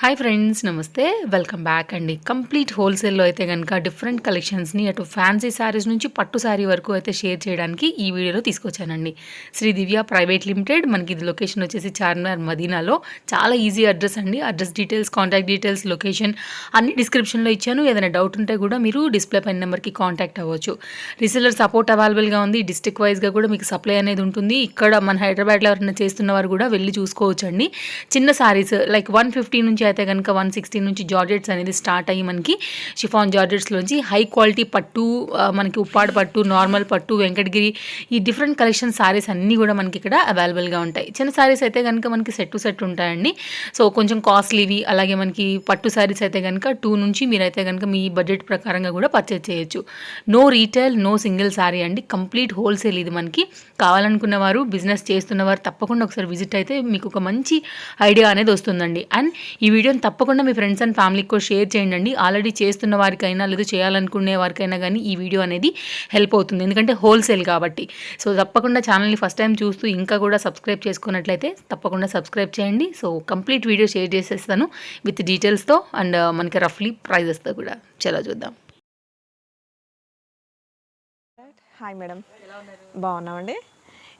Hi friends నమస్తే. Welcome back అండి. Complete హోల్సేల్లో అయితే కనుక డిఫరెంట్ కలెక్షన్స్ని అటు ఫ్యాన్సీ శారీస్ నుంచి పట్టు శారీ వరకు అయితే షేర్ చేయడానికి ఈ వీడియోలో తీసుకొచ్చానండి. శ్రీ దివ్య ప్రైవేట్ లిమిటెడ్ మనకి ఇది లొకేషన్ వచ్చేసి చార్మినార్ మదీనాలో. చాలా ఈజీ అడ్రస్ అండి. Address details contact details location అన్ని డిస్క్రిప్షన్లో ఇచ్చాను. ఏదైనా డౌట్ ఉంటే కూడా మీరు డిస్ప్లే పైన నెంబర్కి కాంటాక్ట్ అవ్వచ్చు. రీసెలర్ సపోర్ట్ అవైలబుల్గా ఉంది. డిస్ట్రిక్ట్ వైజ్గా కూడా మీకు సప్లై అనేది ఉంటుంది. ఇక్కడ మన హైదరాబాద్లో ఎవరైనా చేస్తున్న వారు కూడా వెళ్ళి చూసుకోవచ్చండి. చిన్న శారీస్ లైక్ వన్ ఫిఫ్టీ నుంచి అయితే కనుక వన్ సిక్స్టీ నుంచి జార్జెట్స్ అనేది స్టార్ట్ అయ్యి మనకి షిఫాన్ జార్జెట్స్లోంచి హై క్వాలిటీ పట్టు మనకి ఉప్పాడు పట్టు నార్మల్ పట్టు వెంకటగిరి ఈ డిఫరెంట్ కలెక్షన్ సారీస్ అన్నీ కూడా మనకి ఇక్కడ అవైలబుల్గా ఉంటాయి. చిన్న సారీస్ అయితే కనుక మనకి సెట్ టు సెట్ ఉంటాయండి. సో కొంచెం కాస్ట్లీవి అలాగే మనకి పట్టు సారీస్ అయితే కనుక టూ నుంచి మీరైతే కనుక మీ బడ్జెట్ ప్రకారంగా కూడా పర్చేజ్ చేయొచ్చు. No retail no single sari అండి. కంప్లీట్ హోల్సేల్ ఇది మనకి. కావాలనుకున్న వారు బిజినెస్ చేస్తున్న వారు తప్పకుండా ఒకసారి విజిట్ అయితే మీకు ఒక మంచి ఐడియా అనేది వస్తుందండి. అండ్ ఈ వీడియోని తప్పకుండా మీ ఫ్రెండ్స్ అండ్ ఫ్యామిలీకి కూడా షేర్ చేయండి. ఆల్రెడీ చేస్తున్న వారికైనా లేదా చేయాలనుకునే వారికైనా కానీ ఈ వీడియో అనేది హెల్ప్ అవుతుంది. ఎందుకంటే హోల్సేల్ కాబట్టి. సో తప్పకుండా ఛానల్ని ఫస్ట్ టైం చూస్తూ ఇంకా కూడా సబ్స్క్రైబ్ చేసుకున్నట్లయితే తప్పకుండా సబ్స్క్రైబ్ చేయండి. సో కంప్లీట్ వీడియో షేర్ చేసేస్తాను విత్ డీటెయిల్స్తో అండ్ మనకి రఫ్లీ ప్రైజెస్తో కూడా. చలో చూద్దాం. హాయ్ మేడం బాగున్నామండి.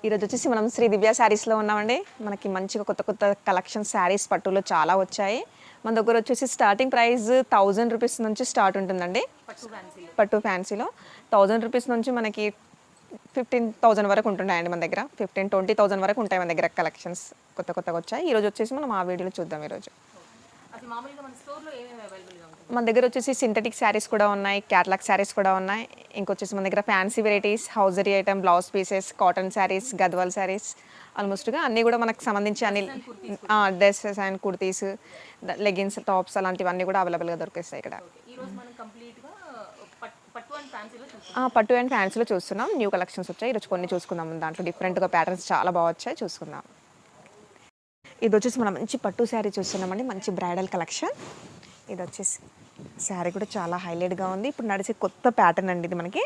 ఈరోజు వచ్చేసి మనం శ్రీ దివ్య శారీస్లో ఉన్నామండి. మనకి మంచిగా కొత్త కొత్త కలెక్షన్ శారీస్ పట్టులో చాలా వచ్చాయి. మన దగ్గర వచ్చేసి స్టార్టింగ్ ప్రైస్ థౌజండ్ రూపీస్ నుంచి స్టార్ట్ ఉంటుందండి. పట్టు ఫ్యాన్సీలో. థౌజండ్ రూపీస్ నుంచి మనకి ఫిఫ్టీన్ థౌజండ్ వరకు ఉంటున్నాయండి మన దగ్గర. ఫిఫ్టీన్ ట్వంటీ థౌజండ్ వరకు ఉంటాయి మన దగ్గర కలెక్షన్స్ కొత్త కొత్తగా వచ్చాయి. ఈరోజు వచ్చేసి మనం ఆ వీడియోలో చూద్దాం ఈరోజు. మన దగ్గర వచ్చేసి సింథటిక్ శారీస్ కూడా ఉన్నాయి క్యాట్లాగ్ శారీస్ కూడా ఉన్నాయి. ఇంకొచ్చేసి మన దగ్గర fancy varieties hosiery item blouse pieces cotton saris Gadwal saris ఆల్మోస్ట్గా అన్నీ కూడా మనకు సంబంధించి అన్ని dresses and kurtis leggings tops అలాంటివన్నీ కూడా అవైలబుల్గా దొరికేస్తాయి ఇక్కడ. పట్టు అండ్ ఫ్యాన్సీలో చూస్తున్నాం. న్యూ కలెక్షన్స్ వచ్చాయి. ఈరోజు కొన్ని చూసుకుందాం. దాంట్లో డిఫరెంట్గా ప్యాటర్న్స్ చాలా బాగా వచ్చాయి. చూసుకుందాం. ఇది వచ్చేసి మనం మంచి పట్టు శారీ చూస్తున్నామండి. మంచి బ్రైడల్ కలెక్షన్ ఇది వచ్చేసి శారీ కూడా చాలా హైలైట్గా ఉంది. ఇప్పుడు నడిచే కొత్త ప్యాటర్న్ అండి ఇది మనకి.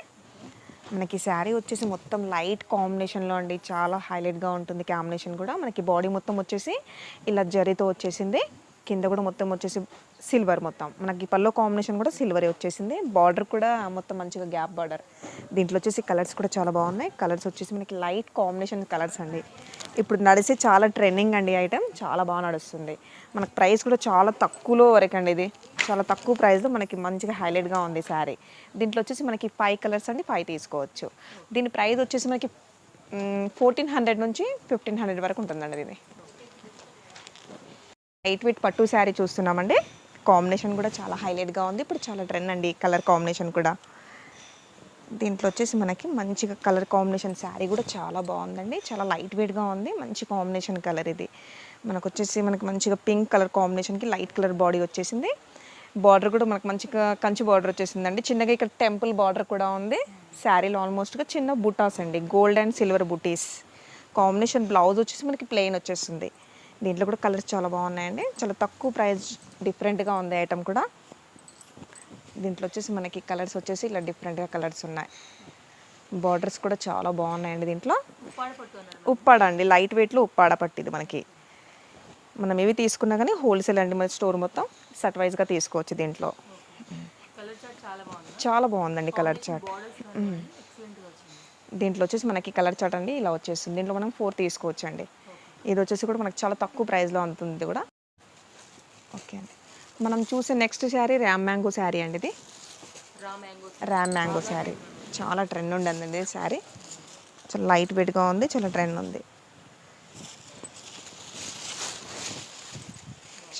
మనకి శారీ వచ్చేసి మొత్తం లైట్ కాంబినేషన్లో అండి. చాలా హైలైట్గా ఉంటుంది కాంబినేషన్ కూడా. మనకి బాడీ మొత్తం వచ్చేసి ఇలా జరీతో వచ్చేసింది. కింద కూడా మొత్తం వచ్చేసి సిల్వర్ మొత్తం. మనకి పల్లో కాంబినేషన్ కూడా సిల్వరే వచ్చేసింది. బార్డర్ కూడా మొత్తం మంచిగా గ్యాప్ బార్డర్. దీంట్లో వచ్చేసి కలర్స్ కూడా చాలా బాగున్నాయి. కలర్స్ వచ్చేసి మనకి లైట్ కాంబినేషన్ కలర్స్ అండి. ఇప్పుడు నడిచే చాలా ట్రెండింగ్ అండి ఐటమ్ చాలా బాగా నడుస్తుంది. మనకు ప్రైస్ కూడా చాలా తక్కువలో వరకు అండి ఇది. చాలా తక్కువ ప్రైస్లో మనకి మంచిగా హైలైట్గా ఉంది శారీ. దీంట్లో వచ్చేసి మనకి ఫైవ్ కలర్స్ అండి ఫైవ్ తీసుకోవచ్చు. దీని ప్రైస్ వచ్చేసి మనకి ఫోర్టీన్ హండ్రెడ్ నుంచి ఫిఫ్టీన్ హండ్రెడ్ వరకు ఉంటుందండి ఇది లైట్ వెయిట్ పట్టు శారీ చూస్తున్నామండి. కాంబినేషన్ కూడా చాలా హైలైట్గా ఉంది. ఇప్పుడు చాలా ట్రెండ్ అండి కలర్ కాంబినేషన్ కూడా. దీంట్లో వచ్చేసి మనకి మంచిగా కలర్ కాంబినేషన్ శారీ కూడా చాలా బాగుందండి. చాలా లైట్ వెయిట్గా ఉంది. మంచి కాంబినేషన్ కలర్ ఇది. మనకు వచ్చేసి మనకి మంచిగా పింక్ కలర్ కాంబినేషన్కి లైట్ కలర్ బాడీ వచ్చేసింది. బార్డర్ కూడా మనకు మంచిగా కంచి బార్డర్ వచ్చేసిందండి. చిన్నగా ఇక్కడ టెంపుల్ బార్డర్ కూడా ఉంది. శారీలో ఆల్మోస్ట్గా చిన్న బుటాస్ అండి. గోల్డ్ అండ్ సిల్వర్ బుటీస్. కాంబినేషన్ బ్లౌజ్ వచ్చేసి మనకి ప్లెయిన్ వచ్చేస్తుంది దీంట్లో కూడా కలర్స్ చాలా బాగున్నాయండి. చాలా తక్కువ ప్రైస్ డిఫరెంట్గా ఉంది ఐటమ్ కూడా. దీంట్లో వచ్చేసి మనకి కలర్స్ వచ్చేసి ఇలా డిఫరెంట్గా కలర్స్ ఉన్నాయి. బార్డర్స్ కూడా చాలా బాగున్నాయండి దీంట్లో. ఉప్పాడ అండి. లైట్ వెయిట్లో ఉప్పాడ పట్టిది మనకి. మనం ఏవి తీసుకున్నా కానీ హోల్సేల్ అండి మన స్టోర్ మొత్తం. సెట్ వైజ్గా తీసుకోవచ్చు దీంట్లో. చాలా బాగుందండి కలర్ చాట్ దీంట్లో వచ్చేసి మనకి కలర్ చాట్ అండి ఇలా వచ్చేస్తుంది. దీంట్లో మనం ఫోర్ తీసుకోవచ్చు అండి ఇది వచ్చేసి కూడా మనకి చాలా తక్కువ ప్రైస్లో ఇది కూడా. ఓకే అండి. మనం చూసే నెక్స్ట్ శారీ ర్యామ్ మ్యాంగో శారీ అండి ఇది. ర్యామ్ మ్యాంగో శారీ చాలా ట్రెండ్ ఉండండి శారీ చాలా లైట్ వెయిట్గా ఉంది చాలా ట్రెండ్ ఉంది.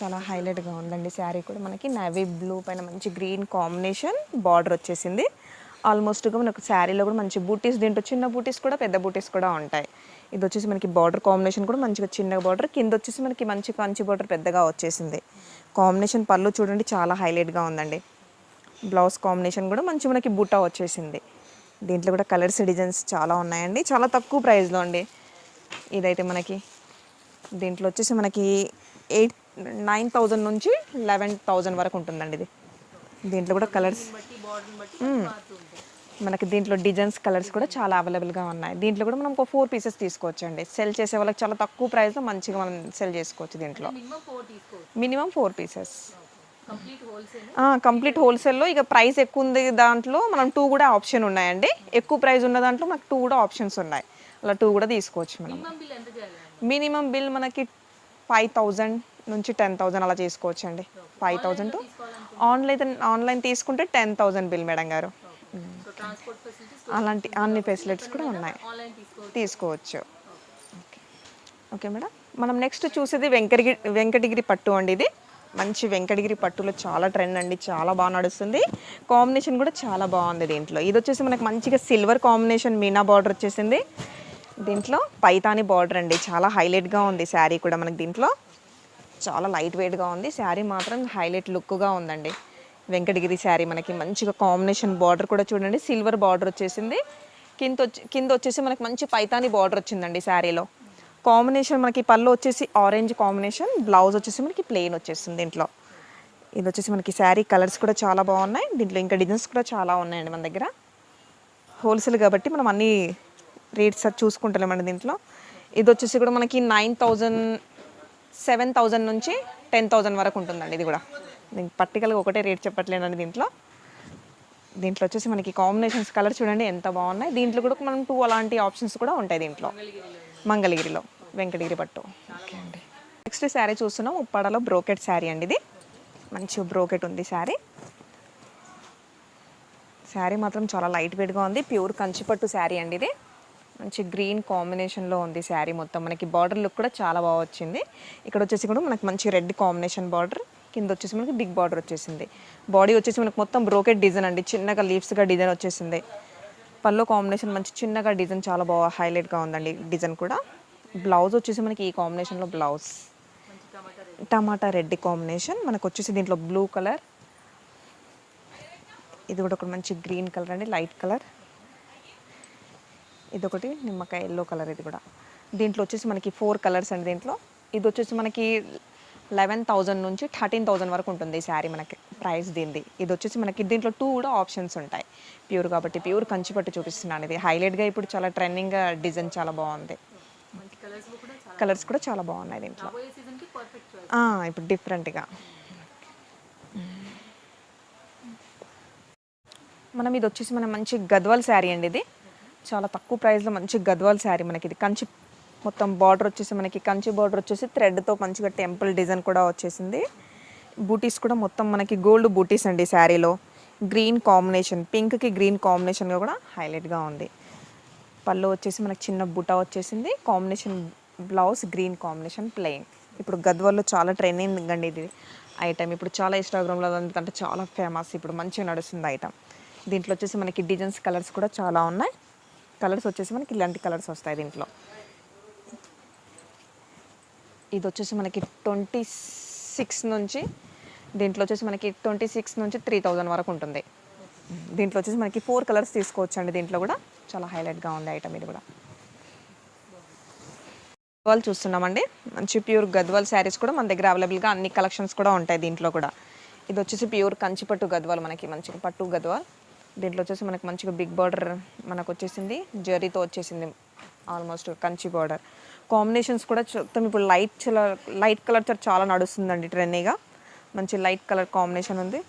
చాలా హైలైట్గా ఉందండి శారీ కూడా. మనకి నవీ బ్లూ పైన మంచి గ్రీన్ కాంబినేషన్ బార్డర్ వచ్చేసింది. ఆల్మోస్ట్గా మనకు శారీలో కూడా మంచి బూటీస్ దీంట్లో చిన్న బూటీస్ కూడా పెద్ద బూటీస్ కూడా ఉంటాయి. ఇది వచ్చేసి మనకి బార్డర్ కాంబినేషన్ కూడా మంచిగా చిన్న బార్డర్ కింద వచ్చేసి మనకి మంచి కంచి బార్డర్ పెద్దగా వచ్చేసింది. కాంబినేషన్ పళ్ళు చూడండి చాలా హైలైట్గా ఉందండి. బ్లౌజ్ కాంబినేషన్ కూడా మంచి మనకి బూటా వచ్చేసింది. దీంట్లో కూడా కలర్స్ డిజైన్స్ చాలా ఉన్నాయండి. చాలా తక్కువ ప్రైస్లో అండి. ఇదైతే మనకి దీంట్లో వచ్చేసి మనకి ఎయిట్ నైన్ థౌజండ్ నుంచి లెవెన్ థౌజండ్ వరకు ఉంటుందండి ఇది. దీంట్లో కూడా కలర్స్. మనకి దీంట్లో డిజైన్స్ కలర్స్ కూడా చాలా అవైలబుల్గా ఉన్నాయి. దీంట్లో కూడా మనం ఒక ఫోర్ పీసెస్ తీసుకోవచ్చు అండి సెల్ చేసే వాళ్ళకి చాలా తక్కువ ప్రైస్లో మంచిగా మనం సెల్ చేసుకోవచ్చు దీంట్లో. Minimum four pieces. Complete wholesale? Complete హోల్సేల్లో ఇక ప్రైస్ ఎక్కువ ఉంది దాంట్లో మనం టూ కూడా ఆప్షన్ ఉన్నాయండి. ఎక్కువ ప్రైస్ ఉన్న దాంట్లో మనకు టూ కూడా ఆప్షన్స్ ఉన్నాయి. అలా టూ కూడా తీసుకోవచ్చు మనం. మినిమం బిల్ మనకి ఫైవ్ థౌజండ్ నుంచి టెన్ థౌజండ్ అలా చేసుకోవచ్చు అండి five thousand to online online తీసుకుంటే టెన్ థౌజండ్ బిల్ మేడం గారు. ఫెసిలిటీస్ అలాంటి అన్ని ఫెసిలిటీస్ కూడా ఉన్నాయి. తీసుకోవచ్చు. Okay madam. మనం నెక్స్ట్ చూసేది వెంకటగిరి వెంకటగిరి పట్టు అండి ఇది. మంచి వెంకటగిరి పట్టులో చాలా ట్రెండ్ అండి. చాలా బాగా నడుస్తుంది. కాంబినేషన్ కూడా చాలా బాగుంది దీంట్లో. ఇది వచ్చేసి మనకి మంచిగా సిల్వర్ కాంబినేషన్ మీనా బార్డర్ వచ్చేసింది. దీంట్లో పైతాని బార్డర్ అండి. చాలా హైలైట్గా ఉంది శారీ కూడా మనకి దీంట్లో. చాలా లైట్ వెయిట్గా ఉంది. శారీ మాత్రం హైలైట్ లుక్గా ఉందండి. వెంకటగిరి శారీ మనకి మంచిగా కాంబినేషన్ బార్డర్ కూడా చూడండి. సిల్వర్ బార్డర్ వచ్చేసింది. కింద వచ్చి కింద వచ్చేసి మనకి మంచి పైతాని బార్డర్ వచ్చిందండి శారీలో. కాంబినేషన్ మనకి పళ్ళు వచ్చేసి ఆరెంజ్ కాంబినేషన్ బ్లౌజ్ వచ్చేసి మనకి ప్లెయిన్ వచ్చేసింది దీంట్లో. ఇది వచ్చేసి మనకి శారీ కలర్స్ కూడా చాలా బాగున్నాయి. దీంట్లో ఇంకా డిజైన్స్ కూడా చాలా ఉన్నాయండి మన దగ్గర. హోల్సేల్ కాబట్టి మనం అన్ని రేట్స్ చూసుకుంటాం చూసుకుంటలేమండి దీంట్లో. ఇది వచ్చేసి కూడా మనకి నైన్ థౌజండ్ సెవెన్ థౌజండ్ నుంచి టెన్ థౌజండ్ వరకు ఉంటుందండి ఇది కూడా. దీనికి పర్టికల్గా ఒకటే రేట్ చెప్పట్లేనండి దీంట్లో. దీంట్లో వచ్చేసి మనకి కాంబినేషన్స్ కలర్ చూడండి ఎంత బాగున్నాయి. దీంట్లో కూడా మనం టూ అలాంటి ఆప్షన్స్ కూడా ఉంటాయి దీంట్లో. మంగళగిరిలో వెంకటగిరి పట్టు. ఓకే అండి. నెక్స్ట్ శారీ చూస్తున్నాం. ఉప్పాడలో బ్రోకెట్ శారీ అండి ఇది. మంచి బ్రోకెట్ ఉంది శారీ శారీ మాత్రం చాలా లైట్ వెయిట్గా ఉంది. ప్యూర్ కంచిపట్టు శారీ అండి ఇది. మంచి గ్రీన్ కాంబినేషన్లో ఉంది శారీ మొత్తం. మనకి బార్డర్ లుక్ కూడా చాలా బాగా వచ్చింది. ఇక్కడ వచ్చేసి కూడా మనకి మంచి రెడ్ కాంబినేషన్ బార్డర్. కింద వచ్చేసి మనకి బిగ్ బార్డర్ వచ్చేసింది. బాడీ వచ్చేసి మనకి మొత్తం బ్రోకెట్ డిజైన్ అండి. చిన్నగా లీవ్స్గా డిజైన్ వచ్చేసింది. పళ్ళు కాంబినేషన్ మంచి చిన్నగా డిజైన్ చాలా బాగా హైలైట్గా ఉందండి డిజైన్ కూడా. బ్లౌజ్ వచ్చేసి మనకి ఈ కాంబినేషన్లో బ్లౌజ్. టమాటా రెడ్ కాంబినేషన్. మనకు వచ్చేసి దీంట్లో బ్లూ కలర్. ఇది కూడా ఒక మంచి గ్రీన్ కలర్ అండి. Light colour. ఇది ఒకటి నిమ్మకాయ ఎల్లో కలర్ ఇది కూడా. దీంట్లో వచ్చేసి మనకి ఫోర్ కలర్స్ అండి దీంట్లో. ఇది వచ్చేసి మనకి లెవెన్ థౌజండ్ నుంచి థర్టీన్ థౌజండ్ వరకు ఉంటుంది ఈ శారీ మనకి ప్రైస్ దీనిది. ఇది వచ్చేసి మనకి దీంట్లో టూ కూడా ఆప్షన్స్ ఉంటాయి. ప్యూర్ కాబట్టి ప్యూర్ కంచిపట్టు చూపిస్తున్నాను ఇది. హైలైట్గా ఇప్పుడు చాలా ట్రెండింగ్గా డిజైన్ చాలా బాగుంది. కలర్స్ కూడా చాలా బాగున్నాయి దీంట్లో. ఇప్పుడు డిఫరెంట్గా మనం ఇది వచ్చేసి మన మంచి గద్వాల్ శారీ అండి ఇది. చాలా తక్కువ ప్రైస్లో మంచి గద్వాల్ శారీ మనకి ఇది కంచి మొత్తం బార్డర్ వచ్చేసి మనకి కంచి బార్డర్ వచ్చేసి థ్రెడ్తో మంచిగా టెంపుల్ డిజైన్ కూడా వచ్చేసింది. బూటీస్ కూడా మొత్తం మనకి గోల్డ్ బూటీస్ అండి శారీలో. గ్రీన్ కాంబినేషన్ పింక్కి గ్రీన్ కాంబినేషన్గా కూడా హైలైట్గా ఉంది. పళ్ళు వచ్చేసి మనకి చిన్న బుటా వచ్చేసింది. Combination blouse green combination plain. ఇప్పుడు గద్వాల్లో చాలా ట్రెండింగ్ అండి ఇది ఐటమ్. ఇప్పుడు చాలా ఇన్స్టాగ్రామ్లో అంటే చాలా ఫేమస్. ఇప్పుడు మంచిగా నడుస్తుంది ఐటమ్. దీంట్లో వచ్చేసి మనకి డిజైన్స్ కలర్స్ కూడా చాలా ఉన్నాయి. కలర్స్ వచ్చేసి మనకి ఇలాంటి కలర్స్ వస్తాయి దీంట్లో. ఇది వచ్చేసి మనకి ట్వంటీ సిక్స్ నుంచి దీంట్లో వచ్చేసి మనకి ట్వంటీ సిక్స్ నుంచి త్రీ థౌజండ్ వరకు ఉంటుంది. దీంట్లో వచ్చేసి మనకి ఫోర్ కలర్స్ తీసుకోవచ్చు అండి దీంట్లో కూడా. చాలా హైలైట్గా ఉంది ఐటమ్ ఇది కూడా. గద్వాల్ చూస్తున్నామండి. మంచి ప్యూర్ గద్వాల్ శారీస్ కూడా మన దగ్గర అవైలబుల్గా అన్ని కలెక్షన్స్ కూడా ఉంటాయి దీంట్లో కూడా. ఇది వచ్చేసి ప్యూర్ కంచిపట్టు గద్వాల్ మనకి. మంచి పట్టు గద్వాల్. దీంట్లో వచ్చేసి మనకి మంచిగా బిగ్ బార్డర్ మనకు వచ్చేసింది జరీతో వచ్చేసింది ఆల్మోస్ట్ కంచి బార్డర్. కాంబినేషన్స్ కూడా మొత్తం ఇప్పుడు లైట్ చాలా లైట్ కలర్ చాలా నడుస్తుందండి ట్రెండీగా. మంచి లైట్ కలర్ కాంబినేషన్ ఉంది.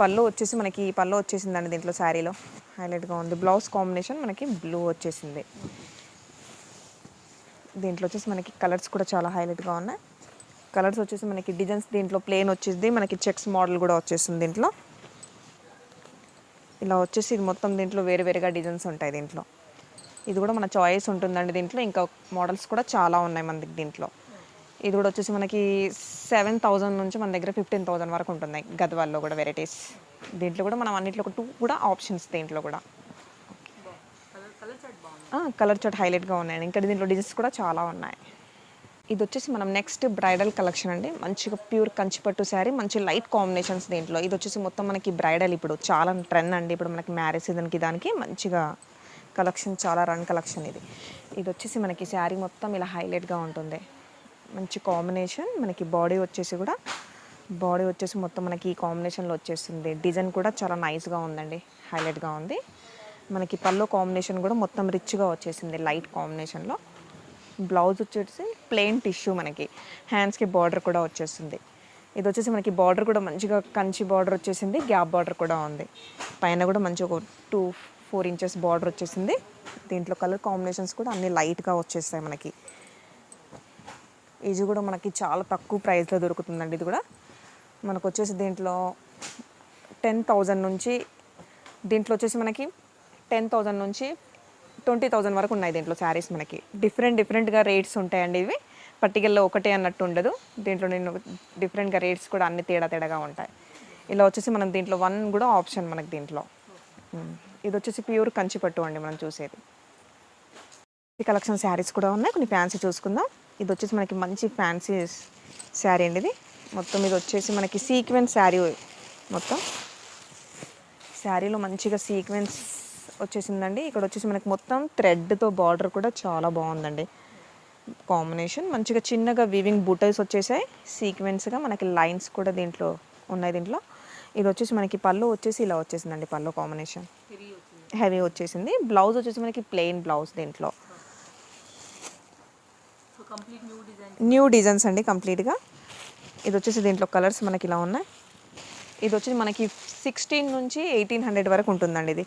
పళ్ళు వచ్చేసి మనకి పళ్ళు వచ్చేసిందండి దీంట్లో శారీలో. హైలైట్గా ఉంది. బ్లౌజ్ కాంబినేషన్ మనకి బ్లూ వచ్చేసింది. దీంట్లో వచ్చేసి మనకి కలర్స్ కూడా చాలా హైలైట్గా ఉన్నాయి. కలర్స్ వచ్చేసి మనకి డిజైన్స్ దీంట్లో ప్లేన్ వచ్చేసి మనకి చెక్స్ మోడల్ కూడా వచ్చేసింది దీంట్లో. ఇలా వచ్చేసి ఇది మొత్తం దీంట్లో వేరు వేరుగా డిజైన్స్ ఉంటాయి దీంట్లో. ఇది కూడా మన చాయిస్ ఉంటుందండి దీంట్లో. ఇంకా మోడల్స్ కూడా చాలా ఉన్నాయి మన దగ్గర దీంట్లో. ఇది కూడా వచ్చేసి మనకి సెవెన్ థౌజండ్ నుంచి మన దగ్గర ఫిఫ్టీన్ థౌజండ్ వరకు ఉంటున్నాయి గద్వాల్లో కూడా వెరైటీస్. దీంట్లో కూడా మనం అన్నింటిలో ఒక టూ కూడా ఆప్షన్స్ దీంట్లో కూడా. కలర్ చాట్ హైలైట్గా ఉన్నాయండి. ఇంకా దీంట్లో డిజైన్స్ కూడా చాలా ఉన్నాయి. ఇది వచ్చేసి మనం నెక్స్ట్ బ్రైడల్ కలెక్షన్ అండి. మంచిగా ప్యూర్ కంచిపట్టు శారీ మంచి లైట్ కాంబినేషన్స్ దీంట్లో. ఇది వచ్చేసి మొత్తం మనకి బ్రైడల్ ఇప్పుడు చాలా ట్రెండ్ అండి. ఇప్పుడు మనకి మ్యారేజ్ సీజన్కి దానికి మంచిగా కలెక్షన్ చాలా రన్ కలెక్షన్ ఇది. ఇది వచ్చేసి మనకి శారీ మొత్తం ఇలా హైలైట్గా ఉంటుంది. మంచి కాంబినేషన్ మనకి బాడీ వచ్చేసి కూడా బాడీ వచ్చేసి మొత్తం మనకి ఈ కాంబినేషన్లో వచ్చేస్తుంది. డిజైన్ కూడా చాలా నైస్గా ఉందండి. హైలైట్గా ఉంది. మనకి పల్లో కాంబినేషన్ కూడా మొత్తం రిచ్గా వచ్చేసింది లైట్ కాంబినేషన్లో బ్లౌజ్ వచ్చేసి ప్లెయిన్ టిష్యూ మనకి. హ్యాండ్స్కి బార్డర్ కూడా వచ్చేస్తుంది. ఇది వచ్చేసి మనకి బార్డర్ కూడా మంచిగా కంచి బార్డర్ వచ్చేసింది గ్యాప్ బార్డర్ కూడా ఉంది. పైన కూడా మంచి ఒక టూ ఫోర్ ఇంచెస్ బార్డర్ వచ్చేసింది. దీంట్లో కలర్ కాంబినేషన్స్ కూడా అన్ని లైట్గా వచ్చేస్తాయి మనకి. ఇది కూడా మనకి చాలా తక్కువ ప్రైస్లో దొరుకుతుందండి ఇది కూడా. మనకు వచ్చేసి దీంట్లో టెన్ థౌజండ్ నుంచి దీంట్లో వచ్చేసి మనకి టెన్ థౌజండ్ నుంచి ట్వంటీ థౌజండ్ వరకు ఉన్నాయి దీంట్లో శారీస్ మనకి. డిఫరెంట్ డిఫరెంట్గా రేట్స్ ఉంటాయండి ఇవి. పర్టికల్లో ఒకటే అన్నట్టు ఉండదు. దీంట్లో నేను డిఫరెంట్గా రేట్స్ కూడా అన్ని తేడా తేడాగా ఉంటాయి. ఇలా వచ్చేసి మనం దీంట్లో వన్ కూడా ఆప్షన్ మనకి దీంట్లో. Hmm. ఇది వచ్చేసి ప్యూర్ కంచిపట్టు అండి మనం చూసేది. ఈ కలెక్షన్ శారీస్ కూడా ఉన్నాయి. కొన్ని ఫ్యాన్సీ చూసుకుందాం. ఇది వచ్చేసి మనకి మంచి ఫ్యాన్సీ శారీ అండి ఇది. మొత్తం ఇది వచ్చేసి మనకి సీక్వెన్స్ శారీ మొత్తం. శారీలో మంచిగా సీక్వెన్స్ వచ్చేసిందండి. ఇక్కడ వచ్చేసి మనకి మొత్తం థ్రెడ్తో బార్డర్ కూడా చాలా బాగుందండి. కాంబినేషన్ మంచిగా చిన్నగా వీవింగ్ బుటల్స్ వచ్చేసాయి. సీక్వెన్స్గా మనకి లైన్స్ కూడా దీంట్లో ఉన్నాయి దీంట్లో. ఇది వచ్చేసి మనకి పళ్ళు వచ్చేసి ఇలా వచ్చేసిందండి పళ్ళు కాంబినేషన్. హెవీ వచ్చేసింది. బ్లౌజ్ వచ్చేసి మనకి ప్లెయిన్ బ్లౌజ్ దీంట్లో. న్యూ డిజైన్స్ అండి కంప్లీట్గా. ఇది వచ్చేసి దీంట్లో కలర్స్ మనకి ఇలా ఉన్నాయి. ఇది వచ్చేసి మనకి సిక్స్టీన్ నుంచి ఎయిటీన్ హండ్రెడ్ వరకు ఉంటుందండి ఇది.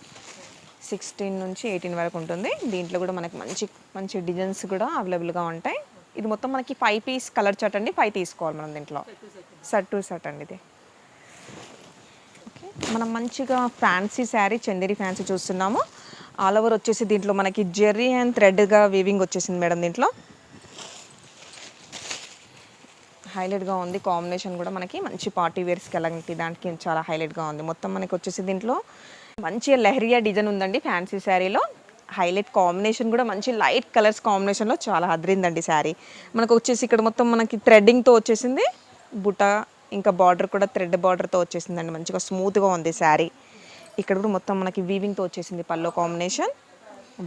సిక్స్టీన్ నుంచి ఎయిటీన్ వరకు ఉంటుంది. దీంట్లో కూడా మనకి మంచి మంచి డిజైన్స్ కూడా అవైలబుల్గా ఉంటాయి. ఇది మొత్తం మనకి ఫైవ్ పీస్ కలర్ షర్ట్ అండి. ఫైవ్ తీసుకోవాలి మనం దీంట్లో. షర్ట్ టు షర్ట్ అండి ఇది. ఓకే. మనం మంచిగా ఫ్యాన్సీ శారీ చందేరి ఫ్యాన్సీ చూస్తున్నాము. ఆల్ ఓవర్ వచ్చేసి దీంట్లో మనకి జెర్రీ అండ్ థ్రెడ్గా వీవింగ్ వచ్చేసింది మేడం దీంట్లో. హైలైట్గా ఉంది. కాంబినేషన్ కూడా మనకి మంచి పార్టీ వేర్స్కి వెళ్ళండి దానికి చాలా హైలైట్గా ఉంది. మొత్తం మనకి వచ్చేసి దీంట్లో మంచిగా లెహరియా డిజైన్ ఉందండి ఫ్యాన్సీ శారీలో. హైలైట్ కాంబినేషన్ కూడా మంచి లైట్ కలర్స్ కాంబినేషన్లో చాలా అదిరిందండి శారీ. మనకు వచ్చేసి ఇక్కడ మొత్తం మనకి థ్రెడ్డింగ్తో వచ్చేసింది. బుట్ట ఇంకా బార్డర్ కూడా థ్రెడ్ బార్డర్తో వచ్చేసిందండి. మంచిగా స్మూత్గా ఉంది శారీ. ఇక్కడ కూడా మొత్తం మనకి వీవింగ్తో వచ్చేసింది పల్లో కాంబినేషన్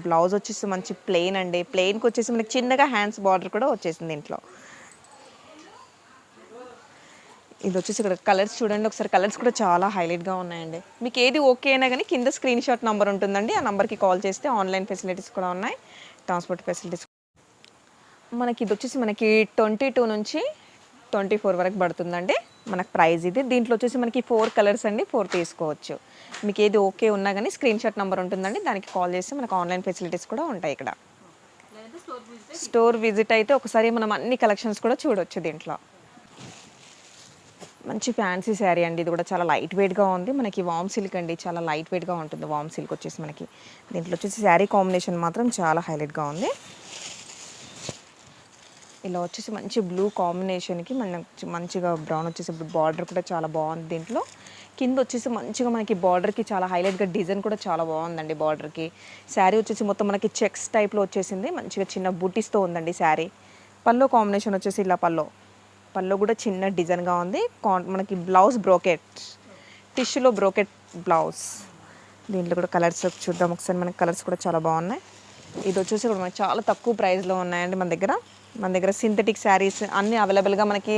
బ్లౌజ్ వచ్చేసి మంచి ప్లెయిన్ అండి. ప్లెయిన్కి వచ్చేసి మనకి చిన్నగా హ్యాండ్స్ బార్డర్ కూడా వచ్చేసింది ఇంట్లో. ఇది వచ్చేసి ఇక్కడ కలర్స్ చూడండి ఒకసారి కలర్స్ కూడా చాలా హైలైట్గా ఉన్నాయండి. మీకు ఏది ఓకే అయినా కానీ కింద స్క్రీన్ షాట్ నెంబర్ ఉంటుందండి. ఆ నెంబర్కి కాల్ చేస్తే ఆన్లైన్ ఫెసిలిటీస్ కూడా ఉన్నాయి. ట్రాన్స్పోర్ట్ ఫెసిలిటీస్ మనకి ఇది వచ్చేసి మనకి ట్వంటీ టూ నుంచి ట్వంటీ ఫోర్ వరకు పడుతుందండి. మనకు ప్రైస్ ఇది. దీంట్లో వచ్చేసి మనకి ఫోర్ కలర్స్ అండి. ఫోర్ తీసుకోవచ్చు. మీకు ఏది ఓకే ఉన్నా కానీ స్క్రీన్ షాట్ నెంబర్ ఉంటుందండి. దానికి కాల్ చేస్తే మనకు ఆన్లైన్ ఫెసిలిటీస్ కూడా ఉంటాయి ఇక్కడ. స్టోర్ విజిట్ అయితే ఒకసారి మనం అన్ని కలెక్షన్స్ కూడా చూడొచ్చు దీంట్లో. మంచి ఫ్యాన్సీ శారీ అండి. ఇది కూడా చాలా లైట్ వెయిట్గా ఉంది. మనకి వామ్ సిల్క్ అండి. చాలా లైట్ వెయిట్గా ఉంటుంది వామ్ సిల్క్ వచ్చేసి మనకి. దీంట్లో వచ్చేసి శారీ కాంబినేషన్ మాత్రం చాలా హైలైట్గా ఉంది. ఇలా వచ్చేసి మంచి బ్లూ కాంబినేషన్కి మన మంచిగా బ్రౌన్ వచ్చేసి బార్డర్ కూడా చాలా బాగుంది దీంట్లో. కింద వచ్చేసి మంచిగా మనకి బార్డర్కి చాలా హైలైట్గా డిజైన్ కూడా చాలా బాగుందండి బార్డర్కి శారీ వచ్చేసి మొత్తం మనకి చెక్స్ టైప్లో వచ్చేసింది. మంచిగా చిన్న బూటీస్తో ఉందండి శారీ. పల్లో కాంబినేషన్ వచ్చేసి ఇలా పల్లో. పల్లో కూడా చిన్న డిజైన్గా ఉంది. కాన్ మనకి బ్లౌజ్ బ్రోకెట్ టిష్యూలో బ్రోకెట్ బ్లౌజ్ దీంట్లో కూడా కలర్స్ చూద్దాం. ఒకసారి మనకి కలర్స్ కూడా చాలా బాగున్నాయి. ఇది వచ్చేసి కూడా మనకి చాలా తక్కువ ప్రైస్లో ఉన్నాయండి మన దగ్గర. మన దగ్గర సింథటిక్ శారీస్ అన్నీ అవైలబుల్గా మనకి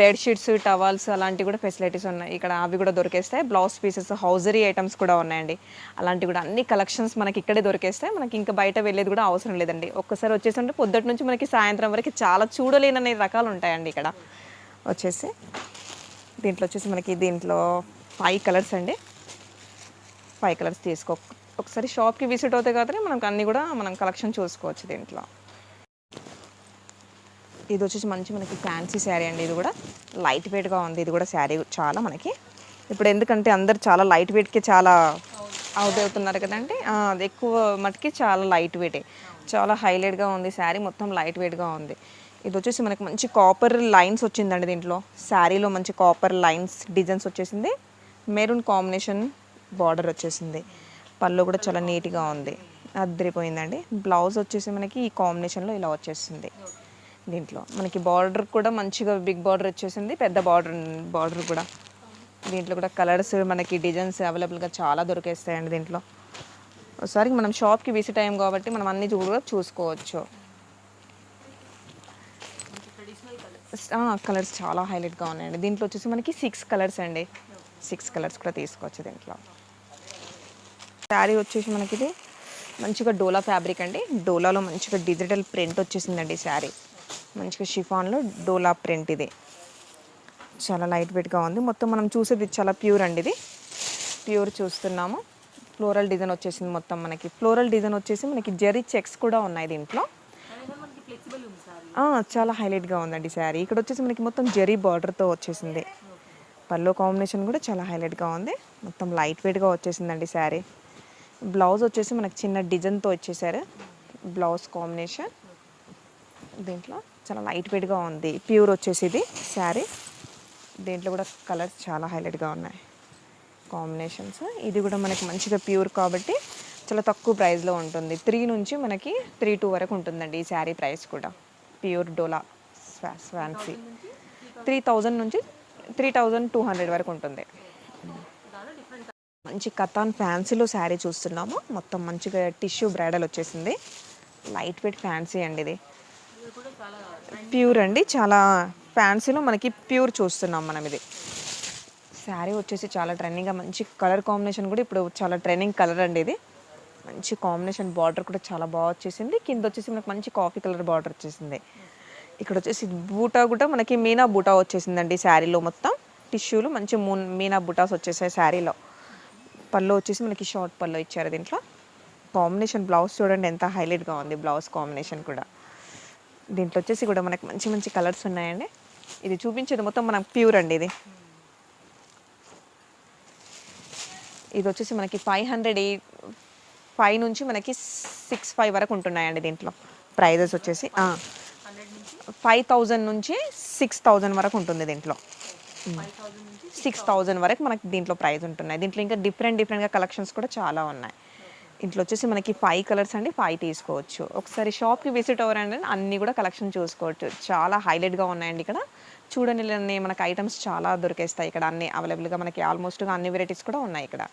బెడ్షీట్స్ టవల్స్ అలాంటివి కూడా ఫెసిలిటీస్ ఉన్నాయి. ఇక్కడ అవి కూడా దొరికేస్తాయి బ్లౌజ్ పీసెస్ హౌజరీ ఐటమ్స్ కూడా ఉన్నాయండి. అలాంటివి కూడా అన్ని కలెక్షన్స్ మనకి ఇక్కడే దొరికేస్తాయి మనకి ఇంకా బయట వెళ్ళేది కూడా అవసరం లేదండి. ఒక్కసారి వచ్చేసంటే పొద్దుటి నుంచి మనకి సాయంత్రం వరకు చాలా చూడలేననే రకాలు ఉంటాయండి ఇక్కడ. వచ్చేసి దీంట్లో వచ్చేసి మనకి దీంట్లో ఫైవ్ కలర్స్ అండి. ఫైవ్ కలర్స్ తీసుకో. ఒకసారి షాప్కి విజిట్ అవుతాయి కాబట్టి మనకు అన్నీ కూడా మనం కలెక్షన్ చూసుకోవచ్చు దీంట్లో. ఇది వచ్చేసి మంచి మనకి ఫ్యాన్సీ శారీ అండి. ఇది కూడా లైట్ వెయిట్గా ఉంది. ఇది కూడా శారీ చాలా మనకి. ఇప్పుడు ఎందుకంటే అందరు చాలా లైట్ వెయిట్కి చాలా అవుట్ అవుతున్నారు కదండి. అది ఎక్కువ మటుకి చాలా లైట్ వెయిటే. చాలా హైలైట్గా ఉంది శారీ. మొత్తం లైట్ వెయిట్గా ఉంది. ఇది వచ్చేసి మనకి మంచి కాపర్ లైన్స్ వచ్చిందండి దీంట్లో. శారీలో మంచి కాపర్ లైన్స్ డిజైన్స్ వచ్చేసింది. మెరూన్ కాంబినేషన్ బార్డర్ వచ్చేసింది. పళ్ళు కూడా చాలా నీట్గా ఉంది. అద్దరిపోయిందండి బ్లౌజ్ వచ్చేసి మనకి ఈ కాంబినేషన్లో ఇలా వచ్చేసింది. దీంట్లో. మనకి బార్డర్ కూడా మంచిగా బిగ్ బార్డర్ వచ్చేసింది పెద్ద బార్డర్ బార్డర్ కూడా. దీంట్లో కూడా కలర్స్ మనకి డిజైన్స్ అవైలబుల్గా చాలా దొరికేస్తాయండి దీంట్లో. ఒకసారి మనం షాప్కి విజిట్ అయ్యాం కాబట్టి మనం అన్ని కూడా చూసుకోవచ్చు. కలర్స్ చాలా హైలైట్గా ఉన్నాయండి. దీంట్లో వచ్చేసి మనకి సిక్స్ కలర్స్ అండి. సిక్స్ కలర్స్ కూడా తీసుకోవచ్చు దీంట్లో. శారీ వచ్చేసి మనకి ఇది మంచిగా డోలా ఫ్యాబ్రిక్ అండి. డోలాలో మంచిగా డిజిటల్ ప్రింట్ వచ్చేసిందండి శారీ. మంచిగా షిఫాన్లో డోలా ప్రింట్ ఇది. చాలా లైట్ వెయిట్గా ఉంది. మొత్తం మనం చూసేది చాలా ప్యూర్ అండి ఇది. ప్యూర్ చూస్తున్నాము. ఫ్లోరల్ డిజైన్ వచ్చేసింది మొత్తం మనకి. ఫ్లోరల్ డిజైన్ వచ్చేసి మనకి జెరీ చెక్స్ కూడా ఉన్నాయి దీంట్లో. చాలా హైలైట్గా ఉందండి శారీ ఇక్కడ వచ్చేసి మనకి మొత్తం జెరీ బార్డర్తో వచ్చేసింది. పల్లో కాంబినేషన్ కూడా చాలా హైలైట్గా ఉంది. మొత్తం లైట్ వెయిట్గా వచ్చేసిందండి శారీ బ్లౌజ్ వచ్చేసి మనకి చిన్న డిజైన్తో వచ్చేసారు బ్లౌజ్ కాంబినేషన్ దీంట్లో. చాలా లైట్ వెయిట్గా ఉంది. ప్యూర్ వచ్చేసి ఇది శారీ దీంట్లో కూడా కలర్స్ చాలా హైలైట్గా ఉన్నాయి. కాంబినేషన్స్ ఇది కూడా మనకి మంచిగా ప్యూర్ కాబట్టి చాలా తక్కువ ప్రైస్లో ఉంటుంది. త్రీ నుంచి మనకి త్రీ టూ వరకు ఉంటుందండి ఈ శారీ ప్రైస్ కూడా. Pure dola fancy three thousand నుంచి త్రీ థౌజండ్ టూ హండ్రెడ్ వరకు ఉంటుంది. మంచి కథాన్ ఫ్యాన్సీలో శారీ చూస్తున్నాము. మొత్తం మంచిగా టిష్యూ బ్రైడల్ వచ్చేసింది. లైట్ వెయిట్ ఫ్యాన్సీ అండి ఇది. ప్యూర్ అండి. చాలా ఫ్యాన్సీలో మనకి ప్యూర్ చూస్తున్నాం మనం ఇది. శారీ వచ్చేసి చాలా ట్రెండింగ్గా మంచి కలర్ కాంబినేషన్ కూడా ఇప్పుడు చాలా ట్రెండింగ్ కలర్ అండి ఇది. మంచి కాంబినేషన్ బార్డర్ కూడా చాలా బాగా వచ్చేసింది. కింద వచ్చేసి మనకి మంచి కాఫీ కలర్ బార్డర్ వచ్చేసింది. ఇక్కడ వచ్చేసి బూటా కూడా మనకి మీనా బూటా వచ్చేసిందండి శారీలో మొత్తం. టిష్యూలు మంచి మూన్ మీనా బూటాస్ వచ్చేసాయి శారీలో. పళ్ళు వచ్చేసి మనకి షార్ట్ పళ్ళు ఇచ్చారు దీంట్లో. కాంబినేషన్ బ్లౌజ్ చూడండి ఎంత హైలైట్గా ఉంది బ్లౌజ్ కాంబినేషన్ కూడా. దీంట్లో వచ్చేసి కూడా మనకి మంచి మంచి కలర్స్ ఉన్నాయండి. ఇది చూపించేది మొత్తం మనకు ప్యూర్ అండి ఇది. ఇది వచ్చేసి మనకి ఫైవ్ హండ్రెడ్ ఎయిట్ ఫైవ్ నుంచి మనకి సిక్స్ ఫైవ్ వరకు ఉంటున్నాయండి దీంట్లో ప్రైజెస్ వచ్చేసి. ఫైవ్ థౌజండ్ నుంచి సిక్స్ థౌజండ్ వరకు ఉంటుంది దీంట్లో. సిక్స్ థౌజండ్ వరకు మనకి దీంట్లో ప్రైస్ ఉంటున్నాయి. దీంట్లో ఇంకా డిఫరెంట్ డిఫరెంట్గా కలెక్షన్స్ కూడా చాలా ఉన్నాయి. ఇంట్లో వచ్చేసి మనకి ఫైవ్ కలర్స్ అండి ఫైవ్ తీసుకోవచ్చు. ఒకసారి షాప్కి విజిట్ అవ్వరండి అన్నీ కూడా కలెక్షన్ చూసుకోవచ్చు. చాలా హైలైట్గా ఉన్నాయండి ఇక్కడ. చూడండి ఇలానే మనకి ఐటమ్స్ చాలా దొరికేస్తాయి ఇక్కడ. అన్ని అవైలబుల్గా మనకి ఆల్మోస్ట్గా అన్ని వెరైటీస్ కూడా ఉన్నాయి ఇక్కడ.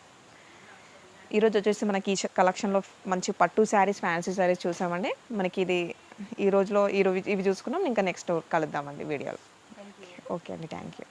ఈరోజు వచ్చేసి మనకి ఈ కలెక్షన్లో మంచి పట్టు శారీస్ ఫ్యాన్సీ శారీస్ చూసామండి. మనకి ఇది ఈ రోజులో ఈ ఇవి చూసుకున్నాం ఇంకా నెక్స్ట్ కలుద్దామండి వీడియోలో. ఓకే అండి థ్యాంక్ యూ